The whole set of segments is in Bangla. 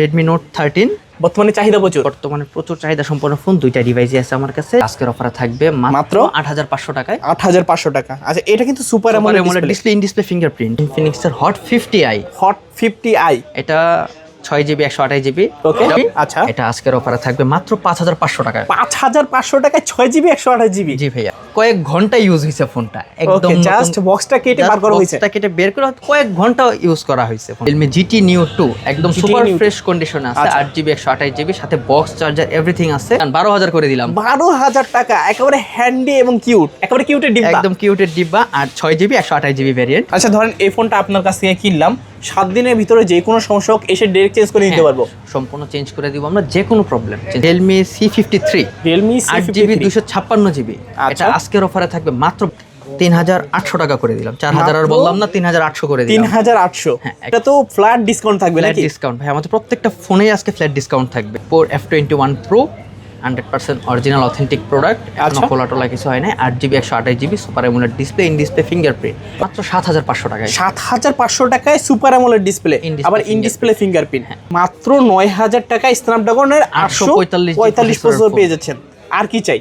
রেডমি নোট থার্টিন বর্তমানে চাহিদা প্রচুর। বর্তমানে প্রচুর চাহিদা সম্পন্ন ফোন দুইটা ডিভাইসই আছে আমার কাছে। আজকের অফারে থাকবে মাত্র? আট হাজার পাঁচশো টাকায়। আট হাজার পাঁচশো টাকা। আচ্ছা এটা কিন্তু super AMOLED display in display fingerprint ইনফিনিক্সের hot fifty I hot fifty I এটা ছয় জিবি একশো আঠাশ জিবি ওকে আচ্ছা। এটা আজকের অফারে থাকবে মাত্র পাঁচ হাজার পাঁচশো টাকায় পাঁচ হাজার পাঁচশো টাকায় ছয় জিবি একশো আঠাশ জিবি জি ভাইয়া। কয়েক ঘণ্টা ইউজ হয়েছে ফোনটা একদম জাস্ট বক্সটা কেটে বার করা হয়েছে। কেটে বের করে কয়েক ঘণ্টা ইউজ করা হয়েছে রিয়েলমি জিটি নিউ টু একদম সুপার ফ্রেশ কন্ডিশনে আছে আচ্ছা। আট জিবি একশো আঠাশ জিবি সাথে বক্স চার্জার এভরিথিং আছে। বারো হাজার করে দিলাম। বারো হাজার টাকা একেবারে হ্যান্ডি এবং কিউট একেবারে কিউটের ডিব্বা। একদম কিউটের ডিব্বা আর ছয় জিবি একশো আঠাশ জিবি ভ্যারিয়েন্ট আচ্ছা ধরেন এই ফোনটা আপনার কাছ থেকে কিনলাম সাত দিনের ভিতরে যে কোনো সমস্যা হোক এসে ডাইরেক্ট চেঞ্জ করে হ্যাঁ। নিতে পারব। সম্পূর্ণ চেঞ্জ করে দিব আমরা যে কোনো problem Realme C fifty three Realme আট জিবি দুশো ছাপ্পান্ন জিবি আচ্ছা। এটা আজকের অফারে থাকবে মাত্র তিন হাজার আটশো টাকা করে দিলাম। চার হাজার আর বললাম না তিন হাজার আটশো করে তিন হাজার আটশো। হ্যাঁ, এটা তো ফ্ল্যাট ডিসকাউন্ট থাকবে ফ্ল্যাট ডিসকাউন্ট ভাই আমাদের প্রত্যেকটা ফোনেই আজকে ফ্ল্যাট ডিসকাউন্ট থাকবে। Four F twenty one pro hundred percent original authentic product কোলা আচ্ছা। খোলা টোলা কিছু হয় না আট জিবি একশো আঠাশ GB super AMOLED display in display fingerprint মাত্র সাত হাজার পাঁচশো টাকায়। সাত হাজার পাঁচশো টাকায় সুপার অ্যামোলেড ডিসপ্লে আবার ইন ডিসপ্লে ফিঙ্গারপ্রিন্ট মাত্র নয় হাজার টাকায় স্ন্যাপড্রাগনের আটশো পঁয়তাল্লিশ পঁয়তাল্লিশ পেয়ে যাচ্ছেন। আর কি চাই?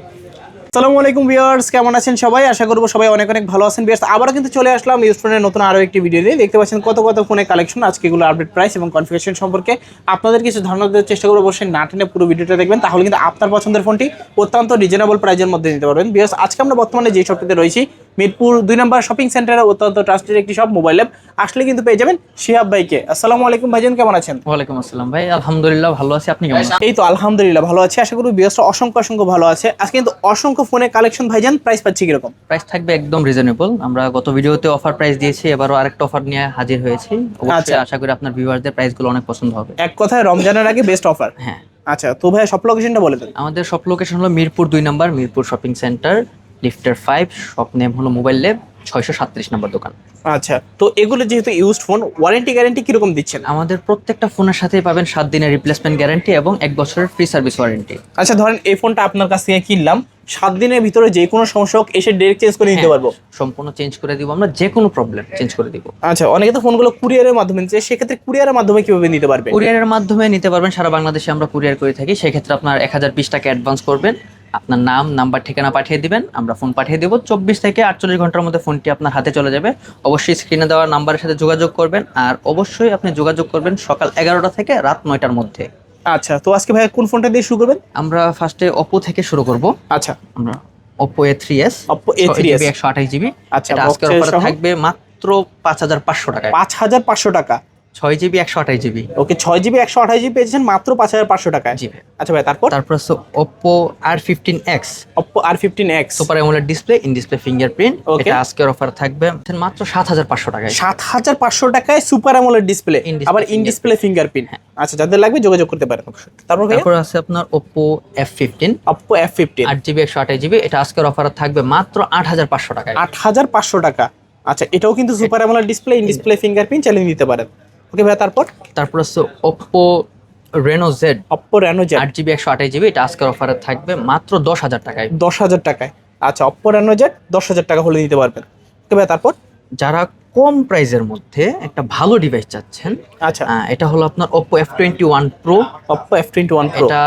আসসালামু আলাইকুম ভিউয়ার্স, কেমন আছেন সবাই? আশা করব সবাই অনেক অনেক ভালো আছেন। ভিউয়ার্স, আবারও কিন্তু চলে আসলাম ইউজ ফোনের নতুন আরও একটি ভিডিও দিয়ে দেখতে পাচ্ছেন কত কত ফোনের কালেকশন আজকে এগুলো আপডেট প্রাইস এবং কনফিগারেশন সম্পর্কে। আপনাদের কিছু ধারণা দেওয়ার চেষ্টা করব, অবশ্যই না টেনে পুরো ভিডিওটা দেখবেন, তাহলে কিন্তু আপনার পছন্দের ফোনটি অত্যন্ত রিজনেবল প্রাইজের মধ্যে নিতে পারবেন। ভিউয়ার্স, আজকে আমরা বর্তমানে যে শপটিতে রয়েছি মিরপুর দুই নম্বর শপিং সেন্টারে অত্যন্ত ট্রাস্টেড একটি সব মোবাইল অ্যাপ আসলে কিন্তু পেয়ে যাবেন শিহাব ভাইকে। আসসালামু আলাইকুম ভাইজান কেমন আছেন? ওয়ালাইকুম আসসালাম ভাই আলহামদুলিল্লাহ ভালো আছি আপনি কেমন এই তো আলহামদুলিল্লাহ ভালো আছে আশা করি বিয়াসটা অসংখ্য অসংখ্য ভালো আছে। আজকে কিন্তু অসংখ্য ফোনের কালেকশন ভাইজান প্রাইস পাচ্ছি কীরকম? প্রাইস থাকবে একদম রিজনেবল আমরা গত ভিডিওতে অফার প্রাইস দিয়েছি এবারও আরেকটা অফার নিয়ে হাজির হয়েছি। অবশ্যই আচ্ছা। আশা করি আপনার ভিউয়ারদের প্রাইসগুলো অনেক পছন্দ হবে। এক কথায় রমজানের আগে বেস্ট অফার হ্যাঁ। আচ্ছা তো ভাই সব লোকেশনটা বলে দেন। আমাদের সব লোকেশন হলো মিরপুর দুই নম্বর মিরপুর শপিং সেন্টার লিফটার ফাইভ শপ নেম হলো মোবাইল ল্যাব ছয়শো সাতত্রিশ নম্বর দোকান। আচ্ছা তো এগুলো যেহেতু ইউজড ফোন ওয়ারেন্টি গ্যারেন্টি কীরকম দিচ্ছেন? আমাদের প্রত্যেকটা ফোনের সাথে পাবেন সাত দিনের রিপ্লেসমেন্ট গ্যারান্টি এবং এক বছরের ফ্রি সার্ভিস ওয়ারেন্টি আচ্ছা ধরেন এই ফোনটা আপনার কাছ থেকে কিনলাম সাত দিনের ভিতরে যে কোনো সমস্যা হোক এসে ডাইরেক্ট চেঞ্জ করে নিতে পারব। সম্পূর্ণ চেঞ্জ করে দিব আমরা যে কোনো প্রবলেম চেঞ্জ করে দিব। আচ্ছা অনেকে তো ফোনগুলো কুরিয়ারের মাধ্যমে নিচ্ছে সেক্ষেত্রে কুরিয়ারের মাধ্যমে কীভাবে নিতে পারবে কুরিয়ারের মাধ্যমে নিতে পারবেন সারা বাংলাদেশে আমরা কুরিয়ার করে থাকি সেক্ষেত্রে আপনার এক হাজার বিশ টাকা অ্যাডভান্স করবেন। আপনার নাম নাম্বার ঠিকানা পাঠিয়ে দিবেন। আমরা ফোন পাঠিয়ে দেবো। চব্বিশ থেকে আটচল্লিশ ঘণ্টার মধ্যে ফোনটি আপনার হাতে চলে যাবে। অবশ্যই স্ক্রিনে দেওয়া নাম্বারের সাথে যোগাযোগ করবেন। আর অবশ্যই আপনি যোগাযোগ করবেন সকাল এগারোটা থেকে রাত নয়টার মধ্যে। আচ্ছা তো আজকে ভাই কোন ফোনটা দিয়ে শুরু করবেন? আমরা ফার্স্টে ওপো থেকে শুরু করব। আচ্ছা। আমরা Oppo A three S Oppo A3s একশো আঠাশ জিবি আচ্ছা, এটা আজকের অফারে থাকবে মাত্র পাঁচ হাজার পাঁচশো টাকা পাঁচ হাজার পাঁচশো টাকা। ছয় জিবি একশো আঠাশ জিবি ওকে ছয় জিবি একশো আঠাশ জিবি পেয়েছেন মাত্র পাঁচ হাজার পাঁচশো টাকায়। জি আচ্ছা ভাই তারপর? তারপর হচ্ছে Oppo R fifteen X Oppo R fifteen X super AMOLED display in display fingerprint. এটা আজকের অফার থাকবে। মাত্র সাত হাজার পাঁচশো টাকায়। সাত হাজার পাঁচশো টাকায় সুপার অ্যামোলেড ডিসপ্লে আবার ইন ডিসপ্লে ফিঙ্গারপ্রিন্ট আচ্ছা যাদের লাগবে যোগাযোগ করতে পারেন তারপর তারপর আছে আপনার Oppo F fifteen Oppo F fifteen আট জিবি একশো আঠাশ জিবি এটা আজকের অফার থাকবে মাত্র আট হাজার পাঁচশো টাকায়। আট হাজার পাঁচশো টাকা। আচ্ছা এটাও কিন্তু super AMOLED display in display fingerprint চালিয়ে নিতে পারেন। ওকে ভাই তারপর? তারপর হচ্ছে Oppo Reno Z Oppo Reno Z আট জিবি একশো আঠাশ জিবি এটা আজকের অফারে থাকবে মাত্র দশ হাজার টাকায়। দশ হাজার টাকায়। আচ্ছা অপ্পো রেনো জেড দশ হাজার টাকা হলে নিতে পারবেন। ওকে ভাই তারপর? যারা কম প্রাইজের মধ্যে একটা ভালো ডিভাইস চাচ্ছেন আচ্ছা। এটা হলো আপনার Oppo F twenty one Pro Oppo F twenty one এটা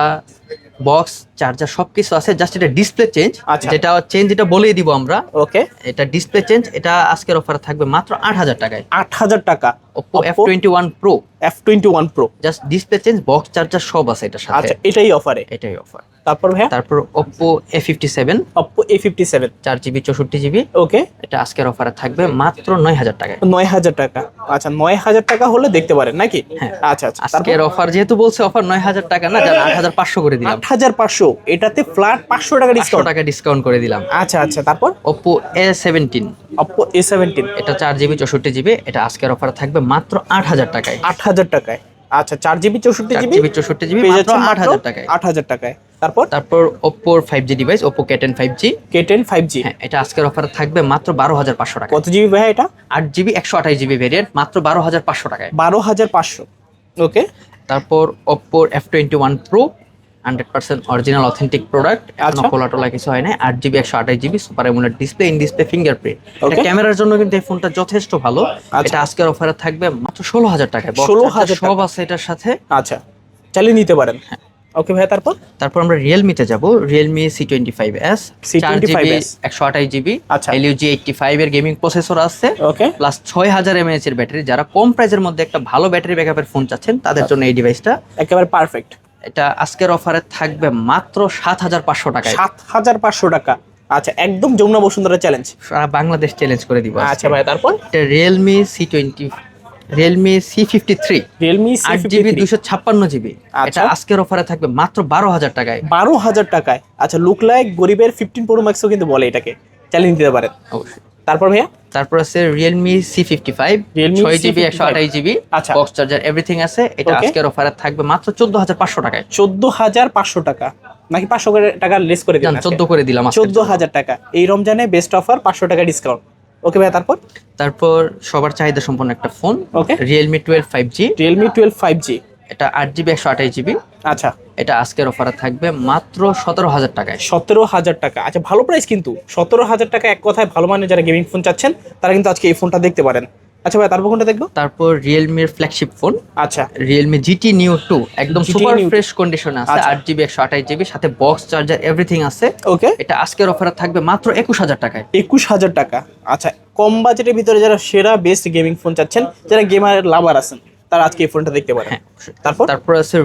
বক্স চার্জার সবকিছু আছে। জাস্ট এটা ডিসপ্লে চেঞ্জ আচ্ছা। যেটা চেঞ্জ এটা বলে দিব আমরা। ওকে এটা ডিসপ্লে চেঞ্জ এটা আজকের অফার থাকবে মাত্র আট হাজার টাকায়। আট হাজার টাকা। Oppo F twenty one Pro F twenty one Pro just display change box charger সব আছে এটা সাথে। আচ্ছা এটাই অফারে এটাই অফার তারপর ভাইয়া? তারপর ফিফটি সেভেন চার জিবি চৌষট্টি জিবি। ওকে এটা আজকের অফারে থাকবে মাত্র নয় হাজার টাকায়। নয় হাজার টাকা। আচ্ছা নয় হাজার টাকা হলে দেখতে পারেন নাকি? হ্যাঁ। আচ্ছা আচ্ছা। আজকের অফার যেহেতু বলছে অফার নয় হাজার টাকা না যারা আট হাজার পাঁচশো করে দিলাম। আট হাজার পাঁচশো। এটাতে ফ্ল্যাট পাঁচশো টাকা পাঁচশো ডিসকাউন্ট টাকা ডিসকাউন্ট করে দিলাম। আচ্ছা আচ্ছা। তারপর? সেভেন্টিন অপ্পো এ সেভেন্টিন এটা চার জিবি চৌষট্টি জিবি। এটা আজকের অফার থাকবে মাত্র আট হাজার টাকায়। আট হাজার টাকায়। আচ্ছা চার জিবি চৌষট্টি জিবি চৌষট্টি জিবি আট হাজার টাকায়। আট হাজার টাকায়। তারপর? তারপর ওপ্পোর five G device Oppo K ten five G K ten five G হ্যাঁ এটা আজকের অফার থাকবে মাত্র বারো হাজার পাঁচশো টাকা কত জিবি ভাই এটা? আট জিবি একশো আঠাশ জিবি ভেরিয়েন্ট মাত্র বারো হাজার পাঁচশো টাকায়। বারো হাজার পাঁচশো। ওকে। তারপর ওপ্পোর F twenty one Pro hundred percent original authentic product. আচ্ছা। খোলা টোলা কিছু হয় না আট জিবি একশো আঠাশ GB super AMOLED display in display fingerprint. ক্যামেরার জন্য কিন্তু এই ফোনটা যথেষ্ট ভালো। আচ্ছা। এটা আজকের অফারে থাকবে মাত্র ষোলো হাজার টাকায়। 16,000 charger সব আছে এটার সাথে। আচ্ছা চালিয়ে নিতে পারেন। ওকে ভাই তারপর? তারপর আমরা রিয়েলমিতে যাব। Realme C twenty five S চার জিবি C25s একশো আঠাশ জিবি আচ্ছা। এলইউজি এইটটি ফাইভ এর গেমিং প্রসেসর আছে। ওকে প্লাস ছয় হাজার এমএএচ এর ব্যাটারি যারা কম প্রাইসের মধ্যে একটা ভালো ব্যাটারি ব্যাকআপের ফোন চাচ্ছেন তাদের জন্য এই ডিভাইসটা একেবারে পারফেক্ট এটা আজকের অফারে থাকবে মাত্র সাত হাজার পাঁচশো টাকায়। সাত হাজার পাঁচশো টাকা। আচ্ছা একদম যমুনা বসুন্ধরা চ্যালেঞ্জ সারা বাংলাদেশ চ্যালেঞ্জ করে দিব আচ্ছা ভাই তারপর? এটা Realme C twenty Realme C fifty three Realme আট জিবি দুশো ছাপ্পান্ন জিবি আচ্ছা। এটা আজকের অফারে থাকবে মাত্র বারো হাজার টাকায়। বারো হাজার টাকায়। আচ্ছা লুক লাইক গরিবের ফিফটিন প্রো ম্যাক্সও কিন্তু বলে এটাকে। চ্যালেঞ্জ দিতে পারেন। অবশ্যই। তারপর ভাইয়া? তারপর আছে Realme C fifty five Realme ছয় জিবি C55 একশো আঠাশ জিবি আচ্ছা। বক্স চার্জার এভরিথিং আছে। এটা. আজকের অফারে থাকবে মাত্র চোদ্দ হাজার পাঁচশো টাকায়। চোদ্দ হাজার পাঁচশো টাকা। নাকি পাঁচশো টাকা লেস করে দিলাম চোদ্দ করে দিলাম চোদ্দ হাজার টাকা। এই রমজানে বেস্ট অফার পাঁচশো টাকা ডিসকাউন্ট ওকে ভাইয়া তারপর? তারপর সবার চাহিদা সম্পন্ন একটা phone Okay. Realme twelve five G Realme twelve five G এটা আট জিবি একশো আঠাশ জিবি আচ্ছা। এটা আজকের অফারে থাকবে মাত্র সতেরো হাজার টাকায়। সতেরো হাজার টাকা। আচ্ছা ভালো প্রাইস কিন্তু। সতেরো হাজার টাকা এক কথায় ভালো মানের যারা গেমিং ফোন চাচ্ছেন তারা কিন্তু আজকে এই ফোনটা দেখতে পারেন। আচ্ছা ভাই তারপর কোনটা দেখব? তারপর রিয়েলমির ফ্ল্যাগশিপ ফোন আচ্ছা। রিয়েলমি জিটি নিউ টু একদম সুপার ফ্রেশ কন্ডিশনে আছে আচ্ছা। আট জিবি একশো আঠাশ জিবি সাথে বক্স চার্জার এভরিথিং আছে। ওকে এটা আজকের অফারে থাকবে মাত্র একুশ হাজার টাকায়। একুশ হাজার টাকা। আচ্ছা কম বাজেটের ভিতরে যারা সেরা বেস্ট গেমিং ফোন চাচ্ছেন যারা গেমার লাভার আছেন তারা আজকে এই ফোনটা দেখতে পারেন হ্যাঁ তারপর? তারপর আছে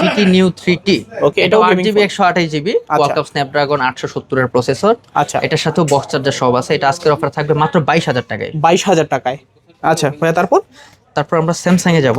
GT new three T Okay, এটাও এটাও আট gaming জিবি phone। একশো আঠাশ জিবি আচ্ছা। কোয়ালকম স্ন্যাপড্রাগন আটশো সত্তরের প্রসেসর আচ্ছা। এটার সাথেও বক্স চার্জার সব আছে। এটা আজকের অফার থাকবে মাত্র বাইশ হাজার টাকায়। বাইশ হাজার টাকায়। আচ্ছা ভাইয়া তারপর? তারপর আমরা স্যামসাং এ যাব।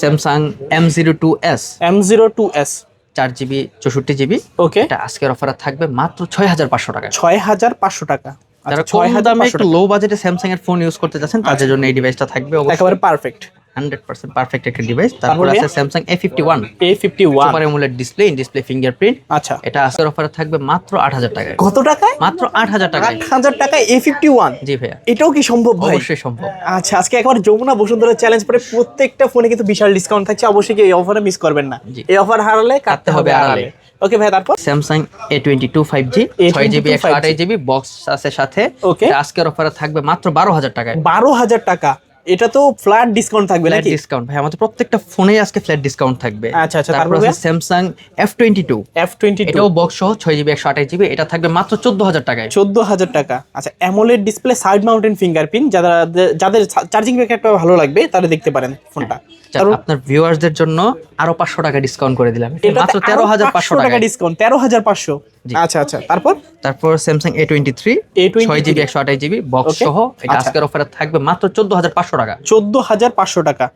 Samsung M zero two S M zero two S চার জিবি চৌষট্টি জিবি ওকে এটা আজকের অফারে থাকবে মাত্র ছয় হাজার পাঁচশো টাকায়। ছয় হাজার পাঁচশো টাকা। আচ্ছা যারা ছয় কম হাজার দামে একটু লো বাজেটে স্যামসাং এর ফোন ইউজ করতে চাচ্ছেন তাদের জন্য এই ডিভাইসটা থাকবে একেবারে পারফেক্ট হান্ড্রেড পার্সেন্ট পারফেক্ট একটা ডিভাইস তারপর? আছে Samsung A fifty one A fifty one super display in display fingerprint আচ্ছা। এটা আজকের অফারে থাকবে মাত্র আট হাজার টাকায়। কত টাকায়? মাত্র আট হাজার টাকায়। আট হাজার টাকায় এ ফিফটি ওয়ান জি ভাইয়া। এটাও কি সম্ভব অবশ্যই সম্ভব। আচ্ছা আজকে একবার যমুনা বসুন্ধরা চ্যালেঞ্জ পরে প্রত্যেকটা ফোনে কিন্তু বিশাল ডিসকাউন্ট থাকছে। অবশ্যই কি এই অফারে মিস করবেন না। এই অফার হারালে কাটতে হবে আড়ালে। ওকে ভাই তারপর? Samsung A twenty two five G ছয় জিবি একশো 5G জিবি বক্স আছে সাথে. এটা আজকের অফারে থাকবে মাত্র বারো হাজার টাকায়। বারো হাজার টাকা। এটা তো ফ্ল্যাট ডিসকাউন্ট থাকবে নাকি? ডিসকাউন্ট ভাই। আমাদের প্রত্যেকটা ফোনে আজকে ফ্ল্যাট ডিসকাউন্ট থাকবে। আচ্ছা, আচ্ছা, তারপর আছে Samsung F twenty two F twenty two এটাও বক্স সহ ছয় জিবি একশো আঠাশ জিবি এটা থাকবে মাত্র চোদ্দ হাজার টাকায়। চোদ্দ হাজার টাকা। আচ্ছা AMOLED display side mounted fingerprint যারা যাদের চার্জিং ব্যাকআপটা ভালো লাগবে তারা দেখতে পারেন ফোনটা যা- তারপর আপনার ভিউয়ার্সদের জন্য আরও পাঁচশো টাকা ডিসকাউন্ট করে দিলাম। মাত্র আরও তেরো হাজার পাঁচশো টাকা টাকা ডিসকাউন্ট তেরো হাজার পাঁচশো। জি। আচ্ছা আচ্ছা। তারপর? তারপর Samsung A twenty three A23 ছয় জিবি একশো আঠাশ জিবি বক্স সহ এটা আচ্ছা। আজকের অফারে থাকবে মাত্র চোদ্দ হাজার পাঁচশো টাকা। চোদ্দ হাজার পাঁচশো টাকা।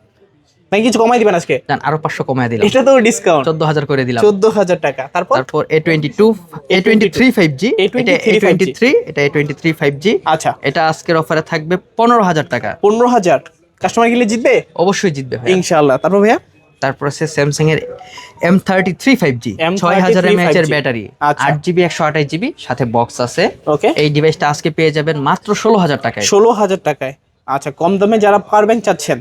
নাকি কিছু কমাই দিবেন আজকে? জান আরও পাঁচশো কমায় দিলাম। এটা তো ডিসকাউন্ট চোদ্দ হাজার করে দিলাম। চোদ্দ হাজার টাকা। তারপর? তারপর A twenty two A twenty three five G এটা A23 এ টোয়েন্টি থ্রি এটা A twenty three five G আচ্ছা। এটা আজকের অফারে থাকবে পনেরো হাজার টাকা। পনেরো হাজার। কাস্টমার গেলে জিতবে? অবশ্যই জিতবে ভাই ইনশাআল্লাহ। তারপর ভাইয়া? তারপর আছে স্যামসাং এর M thirty three five G ছয় হাজার এমএএচ এর ব্যাটারি আচ্ছা। আট জিবি একশো আঠাশ জিবি সাথে বক্স আছে। ওকে এই ডিভাইসটা আজকে পেয়ে যাবেন মাত্র ষোলো হাজার টাকায়। ষোলো হাজার টাকায়। আচ্ছা কম দামে যারা পাওয়ার ব্যাংক চাচ্ছেন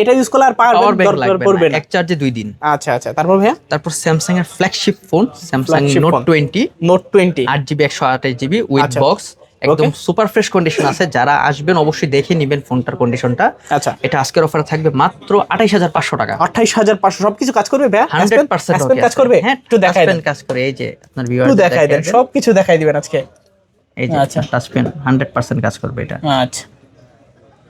এটা ইউজ করলে আর পাওয়ার ব্যাংক দরকার পড়বে এক চার্জে দুই দিন। আচ্ছা আচ্ছা তারপর ভাইয়া? তারপর স্যামসাং এর flagship phone Samsung Note twenty Note twenty আট জিবি একশো আঠাশ জিবি উইথ। বক্স একদম. সুপার ফ্রেশ কন্ডিশন আছে। যারা আসবেন অবশ্যই দেখে নিবেন ফোনটার কন্ডিশনটা আচ্ছা। এটা আজকের অফারে থাকবে মাত্র আঠাইশ হাজার পাঁচশো টাকা। আঠাইশ হাজার পাঁচশো সবকিছু কাজ করবে হান্ড্রেড পার্সেন্ট কাজ করবে? হ্যাঁ একটু দেখাই দেন। কাজ করে। এই যে আপনার একটু দেখাই দেন। সবকিছু দেখাই দিবেন আজকে। এই যে আচ্ছা। টাচ পেন হান্ড্রেড পার্সেন্ট কাজ করবে এটা। আচ্ছা।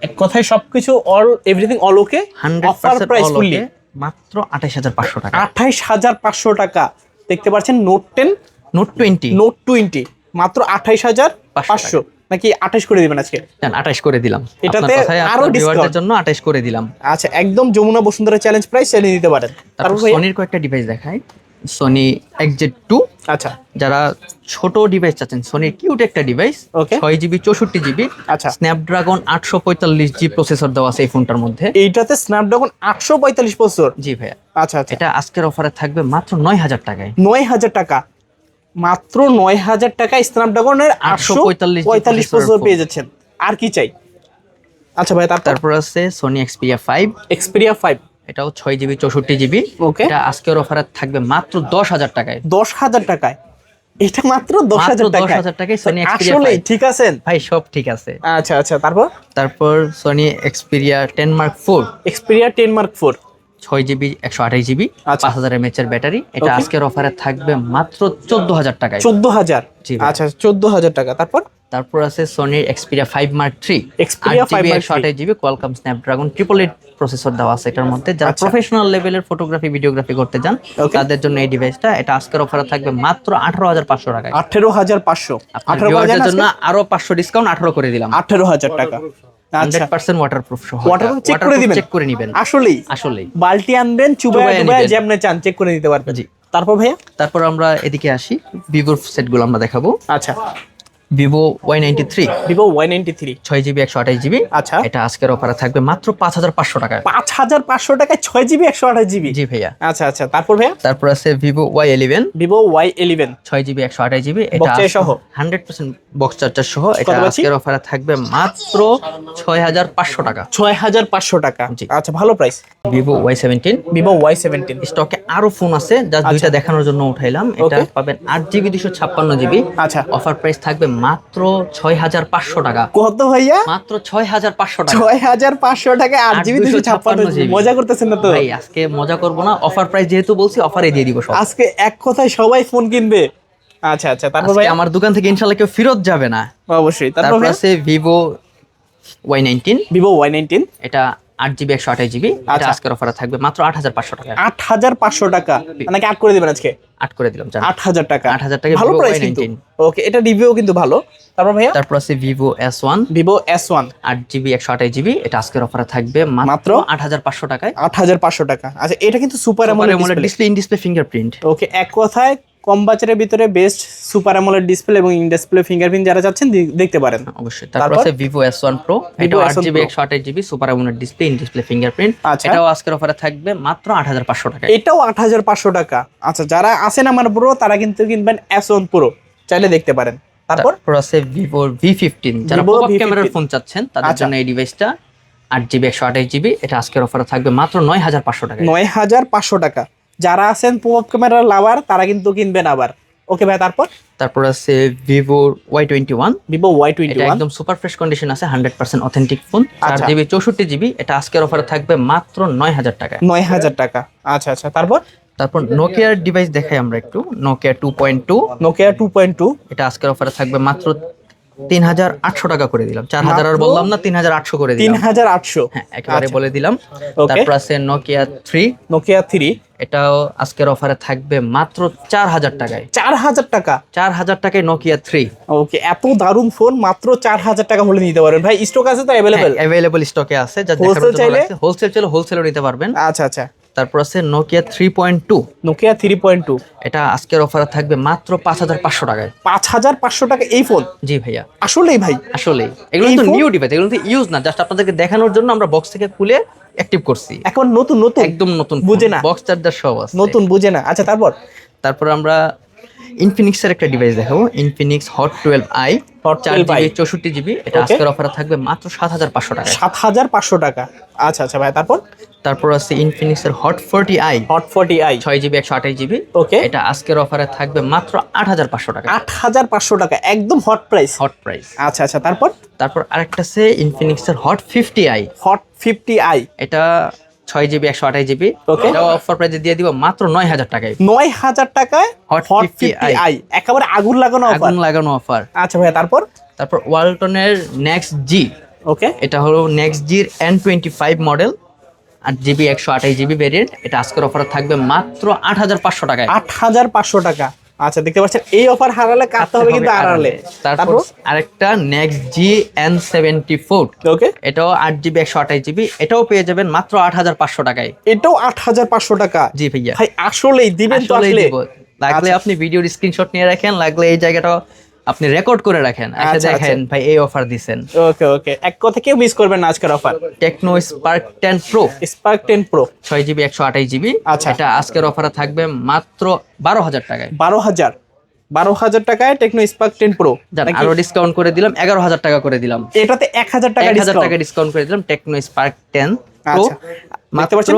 এক কথায় সবকিছু all everything all okay hundred offer percent price fully মাত্র আঠাইশ হাজার পাঁচশো টাকা। আঠাইশ হাজার পাঁচশো টাকা। দেখতে পাচ্ছেন Note ten Note twenty Note twenty মাত্র আঠাইশ হাজার পাঁচশো। নাকি আঠাইশ করে দিবেন আজকে? আঠাইশ করে দিলাম। এটাতে আরও discount। জন্য আঠাইশ করে দিলাম। আচ্ছা একদম যমুনা বসুন্ধরা চ্যালেঞ্জ প্রাইস চালিয়ে নিতে পারেন। তারপর? সনির কয়েকটা ডিভাইস দেখায় সনি এক্সজেড টু আচ্ছা। যারা ছোট ডিভাইস চাচ্ছেন সনির কিউট একটা ডিভাইস Okay. ছয় জিবি চৌষট্টি জিবি আচ্ছা। স্ন্যাপড্রাগন আটশো পঁয়তাল্লিশ জি প্রসেসর দেওয়া আছে এই ফোনটার মধ্যে। এইটাতে স্ন্যাপড্রাগন আটশো পঁয়তাল্লিশ বছর জি ভাইয়া। আচ্ছা আচ্ছা। এটা আজকের অফারে থাকবে মাত্র নয় হাজার টাকায়। নয় হাজার টাকা। মাত্র নয় হাজার টাকা স্ন্যাপড্রাগনের আটশো 845 পঁয়তাল্লিশ phone। পেয়ে যাচ্ছেন। আর কি চাই? আচ্ছা ভাই তারপর? আছে Sony Xperia five Xperia five এটাও ছয় জিবি চৌষট্টি জিবি ওকে এটা আজকের অফারে থাকবে মাত্র দশ হাজার টাকায়। দশ হাজার টাকায়? এটা মাত্র দশ হাজার 10,000 টাকা টাকায় Xperia আসলে ঠিক আছেন? ভাই সব ঠিক আছে। আচ্ছা আচ্ছা তারপর? তারপর Sony Xperia ten Mark four Xperia ten Mark four ছয় জিবি একশো আঠাশ জিবি আচ্ছা। পাঁচ হাজার এমএচ এর ব্যাটারি এটা আজকের অফারে থাকবে মাত্র চোদ্দ হাজার টাকায়। চোদ্দ হাজার? আচ্ছা চোদ্দ হাজার টাকা। তারপর? তারপর আছে সোনির Xperia five Mark three 5 Mark একশো আঠাশ GB Qualcomm Snapdragon triple eight processor দেওয়া আছে এটার মধ্যে। যারা। প্রফেশনাল লেভেলের ফটোগ্রাফি ভিডিওগ্রাফি করতে চান তাদের জন্য এই ডিভাইসটা এটা আজকের অফারে থাকবে মাত্র আঠারো হাজার পাঁচশো টাকায়। আঠেরো হাজার পাঁচশো। আঠারো দের জন্য আরও পাঁচশো ডিসকাউন্ট আঠারো করে দিলাম। আঠেরো হাজার টাকা। আচ্ছা। ওয়াটারপ্রুফ সহ। করে দিবেন? চেক করে নিবেন। আসলেই। আসলেই। বালতি আনবেন। যেমনে চান চেক করে নিতে পারবেন। জি। তারপর ভাইয়া? তারপর আমরা এদিকে আসি। ভিভোর সেটগুলো আমরা দেখাবো। আচ্ছা। Vivo Y ninety three Vivo Y ninety three ছয় জিবি একশো আঠাশ জিবি আচ্ছা। এটা আজকের অফারে থাকবে মাত্র পাঁচ হাজার পাঁচশো টাকায়। পাঁচ হাজার পাঁচশো টাকায় ছয় জিবি একশো আঠাশ জিবি জি ভাইয়া। আচ্ছা আচ্ছা। তারপর ভাইয়া? তারপর আছে Vivo Y eleven Vivo Y eleven ছয় জিবি একশো আঠাশ জিবি এটা সহ? হান্ড্রেড পার্সেন্ট বক্স চার্জার সহ। এটা আজকের অফারে থাকবে মাত্র ছয় হাজার পাঁচশো টাকা। ছয় হাজার পাঁচশো টাকা। জি। আচ্ছা ভালো price Vivo Y seventeen Vivo Y seventeen স্টকে আরও ফোন আছে যা দুইটা দেখানোর জন্য উঠাইলাম। এটা আচ্ছা। পাবেন আট জিবি দুশো ছাপ্পান্ন জিবি আচ্ছা। অফার প্রাইস থাকবে মাত্র ছয় হাজার পাঁচশো টাকা। কত ভাইয়া? মাত্র ছয় হাজার পাঁচশো টাকা। ছয় হাজার পাঁচশো টাকায় আট জিবি দুশো ছাপ্পান্ন জিবি। মজা করতেছেন না তো? ভাই আজকে মজা করব না। অফার প্রাইস যেহেতু বলছি অফারে দিয়ে দিব সব। আজকে এক কথায় সবাই ফোন কিনবে। আচ্ছা আচ্ছা তারপর ভাই? আমার দোকান থেকে ইনশাল্লাহ কেউ ফেরত যাবে না। অবশ্যই তারপর তারপর আছে Vivo Y nineteen Vivo Y nineteen এটা আট জিবি একশো আঠাশ জিবি আচ্ছা। আজকের অফারে থাকবে মাত্র আট হাজার পাঁচশো টাকা। আট হাজার পাঁচশো টাকা। নাকি আট করে দিবেন আজকে? আট করে দিলাম আট হাজার টাকা। 8,000 টাকা ভালো প্রাইস কিন্তু। ওকে এটা রিভিউ কিন্তু ভালো। তারপর ভাইয়া? তারপর আছে Vivo S one Vivo S one আট জিবি একশো আঠাশ জিবি এটা আজকের অফারে থাকবে মাত্র? আট হাজার পাঁচশো টাকায়। আট হাজার পাঁচশো টাকা। আচ্ছা এটা কিন্তু super AMOLED display in display fingerprint okay এক কথায় কম বাজারের ভিতরে বেস্ট সুপার অ্যামোলেড ডিসপ্লে এবং ইন ডিসপ্লে ফিঙ্গারপ্রিন্ট যারা চাচ্ছেন দেখতে পারেন। অবশ্যই। তারপর? আছে Vivo এটা আট S1 জিবি Pro। একশো আঠাশ GB super AMOLED display in display fingerprint আচ্ছা। এটাও আজকের অফারে থাকবে মাত্র আট হাজার পাঁচশো টাকায়। এটাও আট হাজার পাঁচশো টাকা। আচ্ছা যারা আছেন আমার পুরো তারা কিন্তু কিনবেন এস ওয়ান প্রো চাইলে দেখতে পারেন। তারপর? তারপর আছে ভি ফিফটিন যারা পপ V15 ক্যামেরার ফোন চাচ্ছেন তাদের আচ্ছা। জন্য এই ডিভাইসটা আট জিবি একশো আঠাশ জিবি এটা আজকের অফারে থাকবে মাত্র নয় হাজার পাঁচশো টাকায়। নয় হাজার পাঁচশো টাকা। যারা আছেন পপ ক্যামেরার লাভার তারা কিন্তু কিনবেন আবার। ওকে ভাই তারপর? তারপর আছে Vivo Y twenty one Vivo Y twenty একদম সুপার ফ্রেশ কন্ডিশন আছে হান্ড্রেড পার্সেন্ট অথেন্টিক ফোন চার। জিবি চৌষট্টি জিবি এটা আজকের অফারে থাকবে মাত্র নয় হাজার টাকায়। নয় হাজার টাকা। আচ্ছা আচ্ছা তারপর? তারপর নোকিয়ার ডিভাইস দেখাই আমরা একটু। Nokia two point two Nokia two point two এটা আজকের অফারে থাকবে মাত্র তিন হাজার আটশো টাকা করে দিলাম। চার হাজার আর বললাম না তিন হাজার আটশো করে তিন হাজার আটশো? হ্যাঁ একেবারে আচ্ছা। বলে দিলাম। তারপর আছে নোকিয়া থ্রি নোকিয়া থ্রি এটাও আজকের অফারে থাকবে মাত্র চার হাজার টাকায়। চার হাজার টাকা? চার হাজার টাকায় নোকিয়া থ্রি ওকে এত দারুণ ফোন মাত্র চার হাজার টাকা হলে নিতে পারবেন। ভাই স্টক আছে তো অ্যাভেলেবেল অ্যাভেলেবল স্টকে আছে যা Wholesale চাইলে? হোলসেল চাইলে হোলসেলও নিতে পারবেন। আচ্ছা আচ্ছা। তারপর আছে Nokia three point two Nokia three point two এটা আজকের অফারে থাকবে মাত্র পাঁচ হাজার পাঁচশো টাকায়। পাঁচ হাজার পাঁচশো টাকা এই ফোন জি ভাইয়া। আসলেই ভাই। আসলে এগুলো তো নিউ ডিভাইস এগুলো তো ইউজ না জাস্ট আপনাদেরকে দেখানোর জন্য আমরা বক্স থেকে খুলে অ্যাক্টিভ করছি। এখন নতুন নতুন? একদম নতুন বুঝে না। বক্স চার্জার সব আছে। নতুন বুঝে না। আচ্ছা তারপর? তারপর আমরা ইনফিনিক্সের একটা ডিভাইস দেখাবো Infinix Hot twelve i Hot চার জিবি চৌষট্টি জিবি এটা. আজকের অফারে থাকবে মাত্র সাত হাজার পাঁচশো টাকা সাত হাজার পাঁচশো টাকা। আচ্ছা আচ্ছা ভাই তারপর? তারপর আছে ইনফিনিক্সের Hot forty i Hot forty i ছয় জিবি একশো আঠাশ জিবি ওকে এটা আজকের অফারে থাকবে মাত্র আট হাজার পাঁচশো টাকা। আট হাজার পাঁচশো টাকা একদম হট প্রাইস হট প্রাইস আচ্ছা আচ্ছা তারপর? তারপর আরেকটা আছে ইনফিনিক্সের Hot fifty i Hot fifty i এটা ছয় জিবি একশো আঠাশ জিবি. এটাও অফার প্রাইসে দিয়ে দিব মাত্র নয় হাজার টাকায়। নয় হাজার টাকায় হট ফিফটি আই একেবারে আগুন লাগানো অফার আগুন লাগানো অফার আচ্ছা ভাই তারপর? তারপর ওয়ালটনের নেক্সট জি ওকে এটা হলো নেক্সট জির এন টোয়েন্টি ফাইভ মডেল আট জিবি একশো আঠাশ জিবি ভেরিয়েন্ট এটা আজকের অফারে থাকবে মাত্র আট হাজার পাঁচশো টাকায়। আট হাজার পাঁচশো টাকা। আচ্ছা দেখতে পাচ্ছেন এই অফার হারালে কাটতে হবে কিন্তু আড়ালে। তারপর আরেকটা next G N seventy four okay এটাও আট জিবি একশো আঠাশ জিবি। এটাও পেয়ে যাবেন মাত্র আট হাজার পাঁচশো টাকায়। এটাও আট হাজার পাঁচশো টাকা। জি ভাইয়া। ভাই আসলেই দিবেন তো আসলে। লাগলে আচ্ছা। আপনি ভিডিওর স্ক্রিনশট নিয়ে রাখেন লাগলে এই জায়গাটা আপনি রেকর্ড করে রাখেন আচ্ছা, দেখেন ভাই এই অফার দিছেন। ওকে ওকে এক কথা কেউ মিস করবেন না আজকের offer Tecno Spark ten Pro Spark ten Pro ছয় জিবি একশো আঠাশ জিবি আচ্ছা। এটা আজকের অফারে থাকবে মাত্র বারো হাজার টাকায়। বারো হাজার। বারো হাজার টাকায় টেকনো স্পার্ক টেন প্রো আরও ডিসকাউন্ট করে দিলাম এগারো হাজার টাকা করে দিলাম। এটাতে এক হাজার টাকা হাজার। টাকা ডিসকাউন্ট করে দিলাম টেকনো স্পার্ক টেন প্রো আচ্ছা। মাত্র?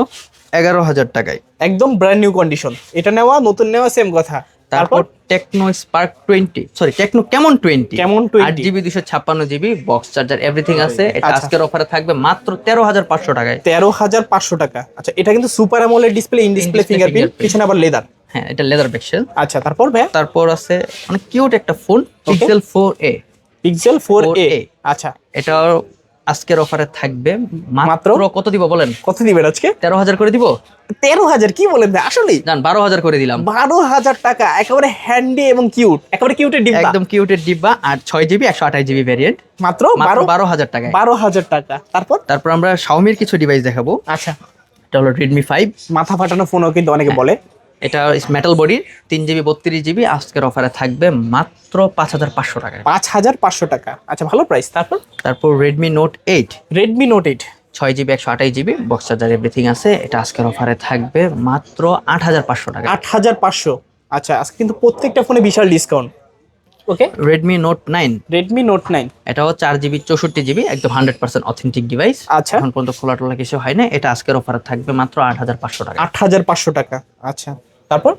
এগারো হাজার টাকায়। একদম ব্র্যান্ড নিউ কন্ডিশন এটা নেওয়া নতুন নেওয়া সেম কথা। তারপর Tecno Spark twenty sorry Tecno Camon twenty Camon আট জিবি দুশো ছাপ্পান্ন জিবি বক্স চার্জার এভরিথিং আছে। এটা আচ্ছা। আজকের অফারে থাকবে মাত্র তেরো হাজার পাঁচশো টাকায়। তেরো হাজার পাঁচশো টাকা। আচ্ছা এটা কিন্তু super AMOLED display in display fingerprint পিছনে আবার লেদার হ্যাঁ এটা লেদার পিক্সেল আচ্ছা তারপর ভাইয়া? তারপর আছে অনেক কিউট একটা phone Pixel four A Pixel four A আচ্ছা। এটা আজকের অফারে থাকবে মাত্র? কত দিব বলেন? কত দিবেন আজকে? তেরো হাজার করে দিব। তেরো হাজার? কি বলেন ভাই? আসলেই। জান বারো হাজার করে দিলাম। বারো হাজার টাকা একেবারে হ্যান্ডি এবং কিউট একেবারে কিউটের ডিব্বা। একদম কিউটের ডিব্বা আর ছয় জিবি একশো আঠাশ জিবি ভ্যারিয়েন্ট মাত্র বারো বারো হাজার টাকায়। বারো হাজার টাকা। তারপর? তারপর আমরা শাওমির কিছু ডিভাইস দেখাবো। আচ্ছা। এটা হলো রেডমি ফাইভ মাথা ফাটানো ফোনও কিন্তু অনেকে বলে। এটা মেটাল বডির তিন জিবি বত্রিশ জিবি আজকের অফারে থাকবে মাত্র পাঁচ হাজার পাঁচশো টাকা। পাঁচ হাজার পাঁচশো টাকা। আচ্ছা ভালো প্রাইস তারপর? তারপর Redmi Note eight Redmi Note eight ছয় জিবি একশো আঠাশ জিবি বক্স চার্জার এভরিথিং আছে। এটা আজকের অফারে থাকবে মাত্র আট হাজার পাঁচশো টাকা। আট হাজার পাঁচশো। আচ্ছা আজকে কিন্তু প্রত্যেকটা ফোনে বিশাল discount okay Redmi Note nine Redmi Note nine এটাও চার জিবি চৌষট্টি জিবি একদম হান্ড্রেড পার্সেন্ট অথেন্টিক ডিভাইস আচ্ছা। এখন পর্যন্ত খোলা টোলা কিছু হয় না এটা আজকের অফারে থাকবে মাত্র আট হাজার পাঁচশো টাকা। আট হাজার পাঁচশো টাকা। আচ্ছা। তারপর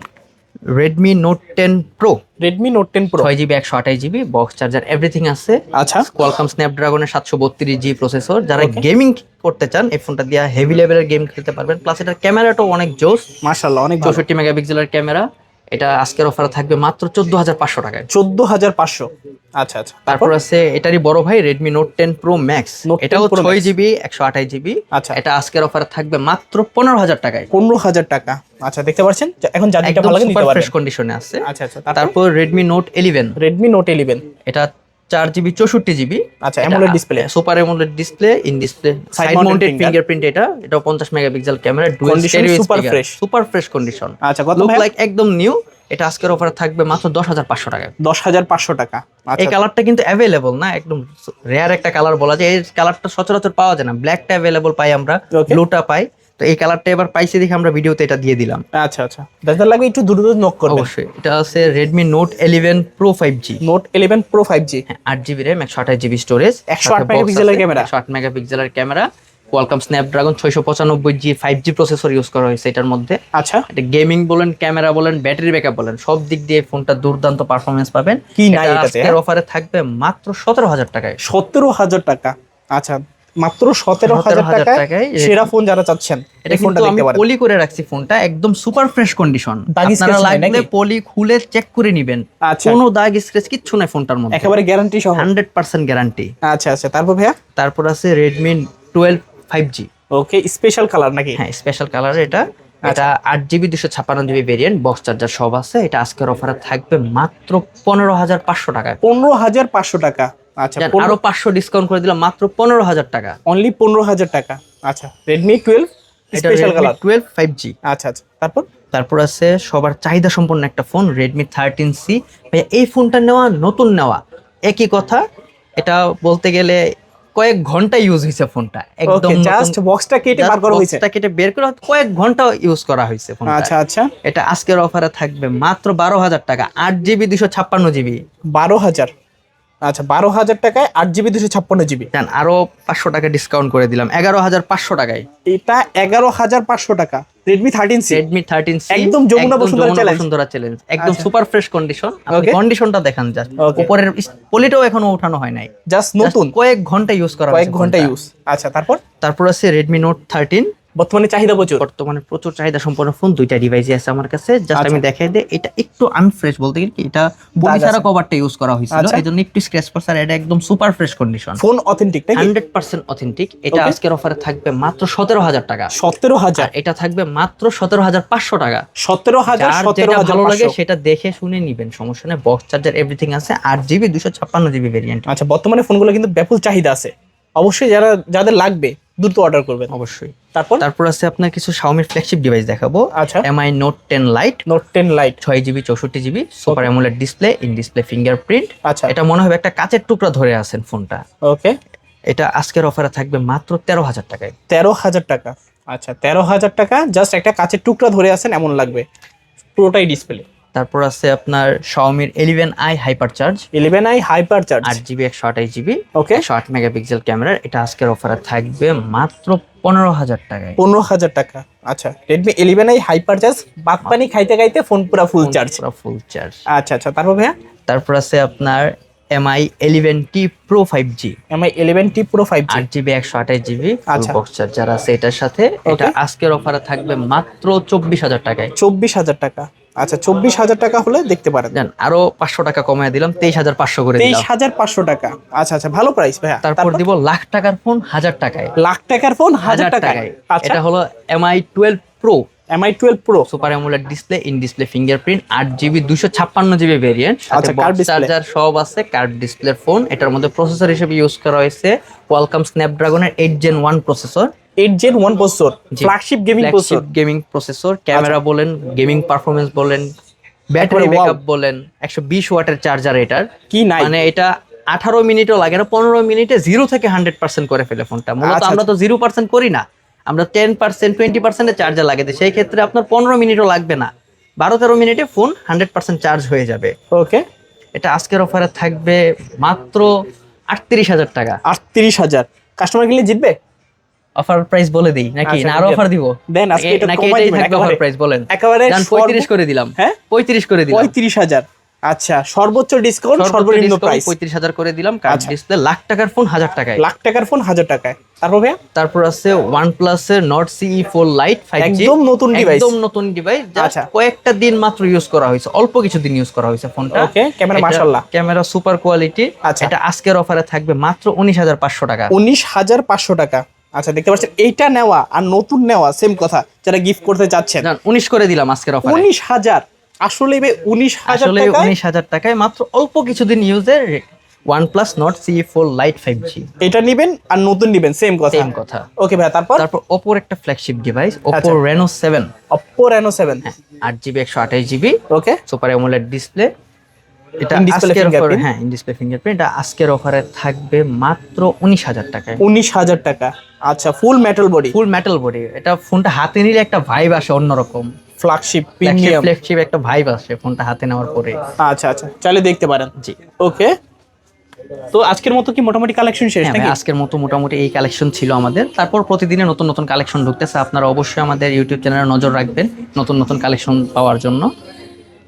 Redmi Note ten Pro Redmi Note ten Pro ছয় জিবি একশো আঠাশ জিবি বক্স চার্জার এভরিথিং আছে। আচ্ছা। কোয়ালকম স্ন্যাপড্রাগনের সাতশো বত্রিশ জি প্রসেসর যারা গেমিং করতে চান এই ফোনটা দিয়ে হেভি লেভেলের গেম খেলতে পারবেন। প্লাস এটার ক্যামেরাটাও অনেক জোস। মাশাল্লাহ অনেক চৌষট্টি মেগাপিক্সেলের ক্যামেরা এটা আজকের অফারে থাকবে মাত্র চোদ্দ হাজার পাঁচশো টাকায়। চোদ্দ হাজার পাঁচশো? আচ্ছা আচ্ছা। তারপর আছে এটারই বড় ভাই Redmi Note ten Pro Max Note 10 এটাও ছয় জিবি একশো আঠাশ জিবি আচ্ছা। এটা আজকের অফারে থাকবে মাত্র পনেরো হাজার টাকায়। পনেরো হাজার টাকা। আচ্ছা দেখতে পাচ্ছেন? এখন যা ভালো লাগে ফ্রেশ কন্ডিশনে আছে। আচ্ছা আচ্ছা। তারপর? তারপর Redmi Note eleven Redmi Note eleven এটা চার জিবি চৌষট্টি জিবি। আচ্ছা display। Super AMOLED display in display side mounted fingerprint এটা এটা পঞ্চাশ megapixel camera dual super fresh। Super fresh condition আচ্ছা কত লুক লাইক একদম নিউ এটা আজকের অফারে থাকবে মাত্র দশ হাজার পাঁচশো টাকায় দশ হাজার পাঁচশো টাকা। এই আচ্ছা কালারটা কিন্তু অ্যাভেলেবল না একদম রেয়ার একটা কালার বলা যায়। এই কালারটা সচরাচর পাওয়া যায় না। ব্ল্যাকটা অ্যাভেলেবল পাই আমরা. ব্লুটা পাই। তো এই কালারটা এবার পাইছি দেখে আমরা ভিডিওতে এটা দিয়ে দিলাম। আচ্ছা আচ্ছা। যাদের লাগবে একটু দ্রুত নক করবেন। অবশ্যই এটা আছে Note eleven Pro five G Note eleven Pro five G হ্যাঁ আঠাশ জিবি স্টোরেজ 108 মেগাপিক্সেলের ক্যামেরা। একশো আট মেগাপিক্সেলের ক্যামেরা কোয়ালকম স্ন্যাপড্রাগন ছয়শো পঁচানব্বই G five G processor use করা হয়েছে এটার মধ্যে। আচ্ছা। এটা গেমিং বলেন ক্যামেরা বলেন ব্যাটারি ব্যাকআপ বলেন সব দিক দিয়ে ফোনটা দুর্দান্ত পারফরমেন্স পাবেন। কি নাই এটাতে, আজকের হ্যাঁ? অফারে থাকবে মাত্র সতেরো হাজার টাকায়। সতেরো হাজার টাকা। আচ্ছা মাত্র সতেরো হাজার 17,000 টাকায় সেরা ফোন যারা চাচ্ছেন এটা ফোনটা দেখতে পারেন। পলি করে রাখছি ফোনটা একদম সুপার ফ্রেশ কন্ডিশন আপনারা লাগলে পলি খুলে চেক করে নেবেন। আচ্ছা। কোনো দাগ স্ক্র্যাচ কিচ্ছু নাই ফোনটার মধ্যে। একেবারে গ্যারান্টি সহ। হান্ড্রেড পার্সেন্ট গ্যারান্টি আচ্ছা আচ্ছা। তারপর ভাইয়া? তারপর আছে Redmi twelve five G okay special colour নাকি? হ্যাঁ স্পেশাল কালার এটা। আচ্ছা। এটা আট জিবি দুশো ছাপ্পান্ন জিবি ভেরিয়েন্ট বক্স চার্জার সব আছে। এটা আজকের অফারে থাকবে মাত্র পনেরো হাজার পাঁচশো টাকায়। পনেরো হাজার পাঁচশো টাকা। আচ্ছা আরও পাঁচশো ডিসকাউন্ট করে দিলাম মাত্র পনেরো হাজার টাকা। অনলি পনেরো হাজার টাকা। আচ্ছা Redmi twelve special colour twelve five G আচ্ছা আচ্ছা তারপর? তারপর আছে সবার চাহিদা সম্পন্ন একটা ফোন রেডমি থার্টিন সি ভাইয়া এই ফোনটা নেওয়া নতুন নেওয়া একই কথা এটা বলতে গেলে কয়েক ঘণ্টা ইউজ হয়েছে ফোনটা একদম জাস্ট বক্সটা কেটে বার করা হয়েছে। বক্সটা কেটে বের করে কয়েক ঘণ্টা ইউজ করা হয়েছে ফোনটা। আচ্ছা আচ্ছা। এটা আজকের অফারে থাকবে মাত্র বারো হাজার টাকা আট জিবি দুশো ছাপ্পান্ন জিবি বারো হাজার। আচ্ছা বারো হাজার টাকায় আট জিবি দুশো ছাপ্পান্ন জিবি। জান আরও পাঁচশো টাকা ডিসকাউন্ট করে দিলাম। এগারো হাজার পাঁচশো টাকায়। এটা এগারো হাজার পাঁচশো টাকা। Redmi thirteen C Redmi thirteen একদম যমুনা বসুন্ধরা চ্যালেঞ্জ একদম। সুপার ফ্রেশ কন্ডিশন কন্ডিশনটা দেখান জাস্ট উপরের পলিটাও এখনও উঠানো হয় নাই। জাস্ট নতুন। কয়েক ঘণ্টা ইউজ করা কয়েক ঘণ্টা ইউজ আচ্ছা তারপর? তারপর আছে রেডমি নোট থার্টিন বর্তমানে চাহিদা প্রচুর? বর্তমানে প্রচুর চাহিদা সম্পন্ন ফোন দুইটা ডিভাইসই আছে আমার কাছে। জাস্ট আচ্ছা। আমি দেখাই দিই এটা একটু আনফ্রেশ বলতে গেলে কি এটা বডি। ছাড়া কভারটা ইউজ করা হয়েছিল। আচ্ছা। এই জন্য একটু স্ক্র্যাচ পড়ছে আর এটা একদম super fresh condition phone authentic hundred percent authentic এটা আজকের অফারে থাকবে মাত্র সতেরো হাজার টাকা। সতেরো হাজার? এটা থাকবে মাত্র সতেরো হাজার পাঁচশো টাকা। সতেরো যেটা হাজার ভালো লাগে সেটা দেখে শুনে নিবেন সমস্যা নেই বক্স চার্জার এভরিথিং আছে। আট জিবি দুশো ছাপ্পান্ন জিবি ভেরিয়েন্ট আচ্ছা বর্তমানে ফোনগুলো কিন্তু ব্যাপক চাহিদা আছে। অবশ্যই যারা যাদের লাগবে দ্রুত অর্ডার করবেন। অবশ্যই। তারপর? তারপর আছে আপনার কিছু শাওমির ফ্ল্যাগশিপ ডিভাইস দেখাবো। আচ্ছা। MI note ten lite note ten lite ছয় জিবি চৌষট্টি GB super AMOLED display in display fingerprint আচ্ছা। এটা মনে হবে একটা কাচের টুকরা ধরে আছেন ফোনটা। ওকে এটা আজকের অফারে থাকবে মাত্র তেরো হাজার টাকায়। তেরো হাজার টাকা। আচ্ছা তেরো হাজার টাকা জাস্ট একটা কাচের টুকরা ধরে আছেন এমন লাগবে। পুরোটাই ডিসপ্লে তারপর আছে আপনার শাওমির eleven I hyper charge eleven I hyper charge আট জিবি একশো আঠাশ জিবি ওকে একশো আট মেগাপিক্সেল ক্যামেরার এটা আজকের অফারে থাকবে মাত্র পনেরো হাজার টাকায়। পনেরো হাজার টাকা। আচ্ছা Redmi eleven I hyper charge বাদ পানি খাইতে খাইতে ফোন পুরো ফুল চার্জ পুরো ফুল চার্জ আচ্ছা আচ্ছা তারপর ভাইয়া? তারপর আছে আপনার MI eleven T pro five G MI eleven T pro five আট জিবি একশো আঠাশ জিবি আচ্ছা। বক্স চার্জার আছে এটার সাথে। এটা আজকের অফারে থাকবে মাত্র চব্বিশ হাজার টাকায়। চব্বিশ হাজার টাকা। আচ্ছা চব্বিশ হাজার টাকা হলে দেখতে পারেন। জান আরও পাঁচশো টাকা কমায় দিলাম তেইশ হাজার পাঁচশো করে তেইশ হাজার পাঁচশো টাকা। আচ্ছা আচ্ছা ভালো প্রাইস ভাইয়া। তারপর দিব লাখ টাকার ফোন হাজার টাকায়। লাখ টাকার ফোন হাজার টাকায়। আচ্ছা। এটা হলো MI twelve pro MI twelve pro super AMOLED display in display fingerprint আট জিবি দুশো ছাপ্পান্ন জিবি ভেরিয়েন্ট আচ্ছা। চার্জার সব আছে কার্ভ ডিসপ্লের ফোন এটার মধ্যে প্রসেসর হিসেবে ইউজ করা হয়েছে Qualcomm স্ন্যাপড্রাগনের eight gen one processor eight gen one processor. Flagship gaming processor gaming processor camera বলেন গেমিং পারফরমেন্স বলেন ব্যাটারি। ব্যাকআপ বলেন একশো বিশ ওয়াটের চার্জার এটার। কি নাই। মানে এটা আঠারো মিনিটও লাগে না পনেরো মিনিটে জিরো থেকে হান্ড্রেড পার্সেন্ট করে ফেলে ফোনটা মূলত আচ্ছা, আমরা তো জিরো পার্সেন্ট করি না। আমরা টেন পার্সেন্ট টোয়েন্টি পার্সেন্টের চার্জার লাগে তো সেই ক্ষেত্রে আপনার পনেরো মিনিটও লাগবে না। বারো তেরো মিনিটে ফোন হান্ড্রেড পার্সেন্ট চার্জ হয়ে যাবে। ওকে এটা আজকের অফারে থাকবে মাত্র আটত্রিশ হাজার টাকা। আটত্রিশ হাজার। কাস্টমার কিনলে জিতবে? অফার প্রাইস বলে দিই। নাকি? আচ্ছা, না আরও অফার দিব? দেন, আজকে এটা দিবেন অফার প্রাইস বলেন। একেবারে জান সর্ব- পঁয়ত্রিশ করে দিলাম। হ্যাঁ? পঁয়ত্রিশ করে দিলাম। পঁয়ত্রিশ হাজার। আচ্ছা সর্বোচ্চ ডিসকাউন্ট সর্বনিম্ন প্রাইস পঁয়ত্রিশ হাজার করে দিলাম কার্ড আচ্ছা। ডিসপ্লে লাখ টাকার ফোন হাজার টাকায়। লাখ টাকার ফোন হাজার টাকায়। তারপর ভাইয়া? তারপর আছে ওয়ান প্লাস এর Nord CE four lite five একদম নতুন device। একদম নতুন ডিভাইস আচ্ছা। কয়েকটা দিন মাত্র ইউজ করা হয়েছে অল্প কিছু দিন ইউজ করা হয়েছে ফোনটা Okay, camera মাশাআল্লাহ। ক্যামেরা সুপার কোয়ালিটি আচ্ছা। এটা আজকের অফারে থাকবে মাত্র উনিশ হাজার পাঁচশো টাকা। উনিশ হাজার পাঁচশো টাকা। আচ্ছা দেখতে পাচ্ছেন এইটা নেওয়া আর নতুন নেওয়া সেম কথা যারা গিফট করতে চাচ্ছেন। উনিশ করে দিলাম আজকের অফারে উনিশ হাজার। আসলে ভাই উনিশ হাজার আসলে উনিশ হাজার টাকায় মাত্র অল্প কিছুদিন ইউজের সিই ফোর লাইট ফাইভ জি এটা নিবেন আর নতুন নিবেন সেম কথা। সেম কথা। ওকে ভাই তারপর? তারপর ওপোর একটা ফ্ল্যাগশিপ ডিভাইস ওপো আচ্ছা। Reno seven Oppo Reno seven আট জিবি একশো আঠাশ GB okay super AMOLED display এটা আজকের অফারে হ্যাঁ ইন ডিসপ্লে ফিঙ্গারপ্রিন্ট এটা আজকের অফারে থাকবে মাত্র উনিশ হাজার টাকায়। উনিশ হাজার টাকা। আচ্ছা full metal body full metal body এটা ফোনটা হাতে নিলে একটা ভাইব আসে অন্যরকম। ফ্ল্যাগশিপ প্রিমিয়াম ফ্ল্যাগশিপ একটা ভাইব আসে ফোনটা হাতে নেওয়ার পরে। আচ্ছা আচ্ছা চাইলে দেখতে পারেন। জি। ওকে। তো আজকের মতো কি মোটামুটি কালেকশন শেষ হ্যাঁ নাকি? আজকের মতো মোটামুটি এই কালেকশন ছিল আমাদের। তারপর প্রতিদিনে নতুন নতুন কালেকশন ঢুকতেছে। আপনারা অবশ্যই আমাদের ইউটিউব চ্যানেলে নজর রাখবেন নতুন নতুন কালেকশন পাওয়ার জন্য।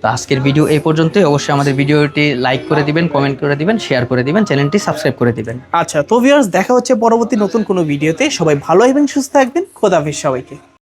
তো আজকের ভিডিও এই পর্যন্তই। অবশ্যই আমাদের ভিডিওটি লাইক করে দিবেন কমেন্ট করে দিবেন শেয়ার করে দিবেন চ্যানেলটি সাবস্ক্রাইব করে দিবেন। আচ্ছা তো ভিউয়ার্স দেখা হচ্ছে পরবর্তী নতুন কোনো ভিডিওতে সবাই ভালো এবং সুস্থ থাকবেন। খোদাফিজ সবাইকে।